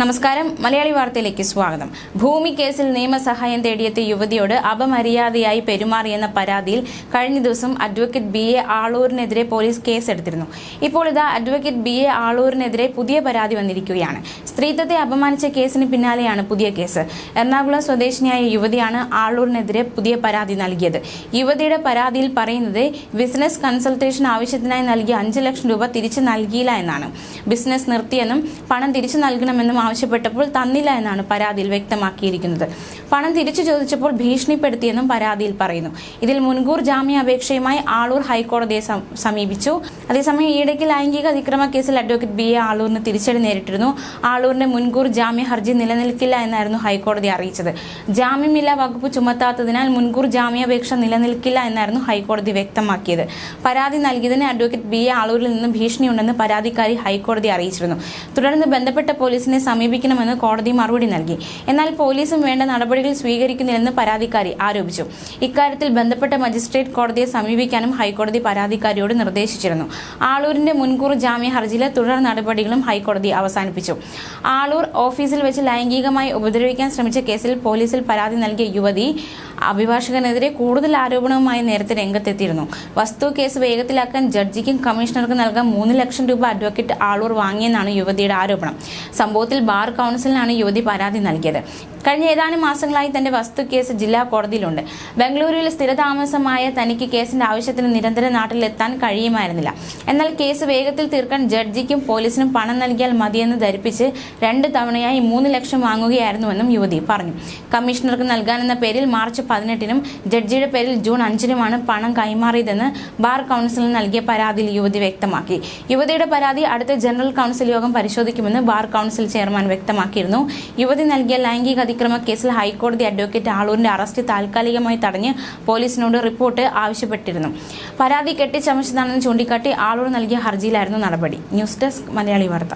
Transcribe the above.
നമസ്കാരം. മലയാളി വാർത്തയിലേക്ക് സ്വാഗതം. ഭൂമി കേസിൽ നിയമസഹായം തേടിയെത്തിയ യുവതിയോട് അപമര്യാദയായി പെരുമാറിയെന്ന പരാതിയിൽ കഴിഞ്ഞ ദിവസം അഡ്വക്കേറ്റ് ബി എ ആളൂരിനെതിരെ പോലീസ് കേസെടുത്തിരുന്നു. ഇപ്പോൾ ഇതാ അഡ്വക്കേറ്റ് ബി എ ആളൂരിനെതിരെ പുതിയ പരാതി വന്നിരിക്കുകയാണ്. സ്ത്രീത്വത്തെ അപമാനിച്ച കേസിന് പിന്നാലെയാണ് പുതിയ കേസ്. എറണാകുളം സ്വദേശിനിയായ യുവതിയാണ് ആളൂരിനെതിരെ പുതിയ പരാതി നൽകിയത്. യുവതിയുടെ പരാതിയിൽ പറയുന്നത് ബിസിനസ് കൺസൾട്ടേഷൻ ആവശ്യത്തിനായി നൽകിയ അഞ്ച് ലക്ഷം രൂപ തിരിച്ചു നൽകിയില്ല എന്നാണ്. ബിസിനസ് നിർത്തിയെന്നും പണം തിരിച്ചു നൽകണമെന്നും ആവശ്യപ്പെട്ടപ്പോൾ തന്നില്ല എന്നാണ് പരാതിയിൽ വ്യക്തമാക്കിയിരിക്കുന്നത്. പണം തിരിച്ചു ചോദിച്ചപ്പോൾ ഭീഷണിപ്പെടുത്തിയെന്നും പരാതിയിൽ പറയുന്നു. ഇതിൽ മുൻകൂർ ജാമ്യാപേക്ഷയുമായി ആളൂർ ഹൈക്കോടതിയെ സമീപിച്ചു. അതേസമയം ഈയിടയ്ക്ക് ലൈംഗിക അതിക്രമ കേസിൽ അഡ്വക്കേറ്റ് ബി എ ആളൂരിന് തിരിച്ചടി നേരിട്ടിരുന്നു. ആളൂരിന്റെ മുൻകൂർ ജാമ്യ ഹർജി നിലനിൽക്കില്ല എന്നായിരുന്നു ഹൈക്കോടതി അറിയിച്ചത്. ജാമ്യമില്ലാ വകുപ്പ് ചുമത്താത്തതിനാൽ മുൻകൂർ ജാമ്യാപേക്ഷ നിലനിൽക്കില്ല എന്നായിരുന്നു ഹൈക്കോടതി വ്യക്തമാക്കിയത്. പരാതി നൽകിയതിന് അഡ്വക്കേറ്റ് ബി എ ആളൂരിൽ നിന്ന് ഭീഷണിയുണ്ടെന്ന് പരാതിക്കാരി ഹൈക്കോടതി അറിയിച്ചിരുന്നു. തുടർന്ന് ബന്ധപ്പെട്ട പോലീസിനെ സമീപിക്കണമെന്ന് കോടതി മറുപടി നൽകി. എന്നാൽ പോലീസും വേണ്ട നടപടികൾ സ്വീകരിക്കുന്നില്ലെന്ന് പരാതിക്കാരി ആരോപിച്ചു. ഇക്കാര്യത്തിൽ ബന്ധപ്പെട്ട മജിസ്ട്രേറ്റ് കോടതിയെ സമീപിക്കാനും ഹൈക്കോടതി പരാതിക്കാരിയോട് നിർദ്ദേശിച്ചിരുന്നു. ആളൂരിന്റെ മുൻകൂർ ജാമ്യ ഹർജിയിലെ തുടർ നടപടികളും ഹൈക്കോടതി അവസാനിപ്പിച്ചു. ആളൂർ ഓഫീസിൽ വെച്ച് ലൈംഗികമായി ഉപദ്രവിക്കാൻ ശ്രമിച്ച കേസിൽ പോലീസിൽ പരാതി നൽകിയ യുവതി അഭിഭാഷകനെതിരെ കൂടുതൽ ആരോപണവുമായി നേരത്തെ രംഗത്തെത്തിയിരുന്നു. വസ്തു കേസ് വേഗത്തിലാക്കാൻ ജഡ്ജിക്കും കമ്മീഷണർക്കും നൽകാൻ മൂന്ന് ലക്ഷം രൂപ അഡ്വക്കേറ്റ് ആളൂർ വാങ്ങിയെന്നാണ് യുവതിയുടെ ആരോപണം. സംഭവത്തിൽ ബാർ കൗൺസിലിനാണ് യുവതി പരാതി നൽകിയത്. കഴിഞ്ഞ ഏതാനും മാസങ്ങളായി തന്റെ വസ്തു കേസ് ജില്ലാ കോടതിയിലുണ്ട്. ബംഗളൂരുവിൽ സ്ഥിരതാമസമായ തനിക്ക് കേസിന്റെ ആവശ്യത്തിന് നിരന്തരം നാട്ടിലെത്താൻ കഴിയുമായിരുന്നില്ല. എന്നാൽ കേസ് വേഗത്തിൽ തീർക്കാൻ ജഡ്ജിക്കും പോലീസിനും പണം നൽകിയാൽ മതിയെന്ന് ധരിപ്പിച്ച് രണ്ട് തവണയായി മൂന്ന് ലക്ഷം വാങ്ങുകയായിരുന്നുവെന്നും യുവതി പറഞ്ഞു. കമ്മീഷണർക്ക് നൽകാനെന്ന പേരിൽ മാർച്ച് പതിനെട്ടിനും ജഡ്ജിയുടെ പേരിൽ ജൂൺ അഞ്ചിനുമാണ് പണം കൈമാറിയതെന്ന് ബാർ കൗൺസിലിന് നൽകിയ പരാതിയിൽ യുവതി വ്യക്തമാക്കി. യുവതിയുടെ പരാതി അടുത്ത ജനറൽ കൗൺസിൽ യോഗം പരിശോധിക്കുമെന്ന് ബാർ കൗൺസിൽ ചെയർമാൻ വ്യക്തമാക്കിയിരുന്നു. യുവതി നൽകിയ ലൈംഗിക അതിക്രമ കേസിൽ ഹൈക്കോടതി അഡ്വക്കേറ്റ് ആളൂരിന്റെ അറസ്റ്റ് താൽക്കാലികമായി തടഞ്ഞ് പോലീസിനോട് റിപ്പോർട്ട് ആവശ്യപ്പെട്ടിരുന്നു. പരാതി കെട്ടിച്ചമച്ചതാണെന്ന് ചൂണ്ടിക്കാട്ടി ആളൂർ നൽകിയ ഹർജിയിലായിരുന്നു നടപടി. ന്യൂസ് ഡെസ്ക് മലയാളി വാർത്ത.